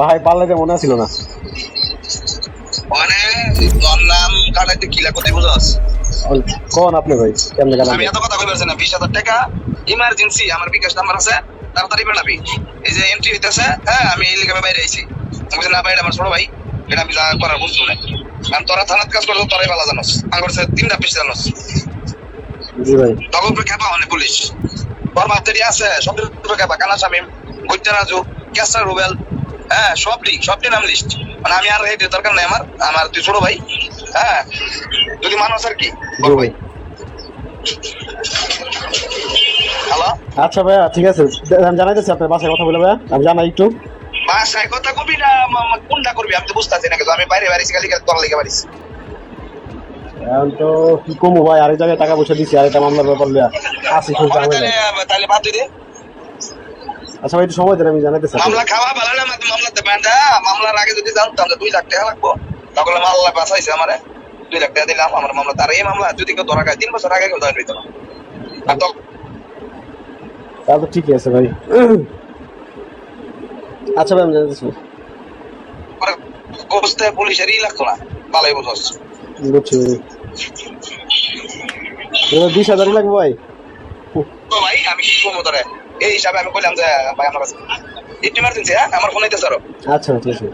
ভাই পারলে যে মনে ছিল না। মানে তোর নাম কাটাইতে কিলা কোথায় বুঝাস? কোন আপনি ভাই কেমনে গেলাম আমি এত কথা কইবার না বিশ হাজার টাকা ইমার্জেন্সি আমার বিকাশ নাম্বার আছে তাড়াতাড়ি বেড়াবি এই যে এন্ট্রি হইতেছে হ্যাঁ আমি এই লিগে বাইরে আইছি। আমি না ভাই আমার ছোট ভাই এটা আমি যা করার বুঝছ না। কারণ তোরা থানাত কাজ তোরাই ভালো জানোস। তিনটা পিস জানোস। জি ভাই। তখন খেপা মানে পুলিশ। তোর আছে সব খেপা কানা শামিম গৈত্যা রাজু। ক্যাসা রুবেল হ্যাঁ সবটি সবটি নাম লিস্ট মানে আমি আর এই দরকার নাই আমার আমার তুই ছোট ভাই। হ্যাঁ যদি মানুষ আর কি? ভাই। হ্যালো আচ্ছা ভাইয়া ঠিক আছে। আমি জানাইতেছি আপনার বাসায় কথা বলে ভাইয়া। আমি জানাই একটু। বাসায় কথা কবি না কোনটা করবি? আমি তো বুঝতে পারছি না কিন্তু আমি বাইরে বাড়িছি খালি তোর লেগে বাড়িছি। এখন তো কি কমু ভাই? আরেক জায়গায় টাকা পয়সা দিচ্ছি আরেকটা মামলার ব্যাপার লিয়া আসি খুব তাহলে বাদ দে। আচ্ছা ভাই একটু সময় দেন আমি জানাইতেছি আপনাকে। মামলা খাওয়া ভালো না মাত্র মামলা দেবেন মামলার আগে যদি জানতাম যে দুই লাখ টাকা লাগবো তখন মামলা বাঁচাইছে আমারে। দুই লাখ টাকা দিলাম আমার মামলা তার এই মামলা যদি কেউ ধরা খায় তিন বছর আগে কেউ ধরে নিত না আর তখন তাহলে তো ঠিকই আছে ভাই। আচ্ছা ভাই আমি জানাইতেছি। বুঝতে পুলিশেরই লাগতো না ভালোই বুঝস বুঝছি এবার বিশ হাজারই লাগবে ভাই? ভাই আমি কি করব তোরে? এই হিসাবে আমি বললাম যে, ভাই আমার কাছে একটু ইমার্জেন্সি হ্যাঁ আমার ফোন নিতে আরও। আচ্ছা ঠিক আছে।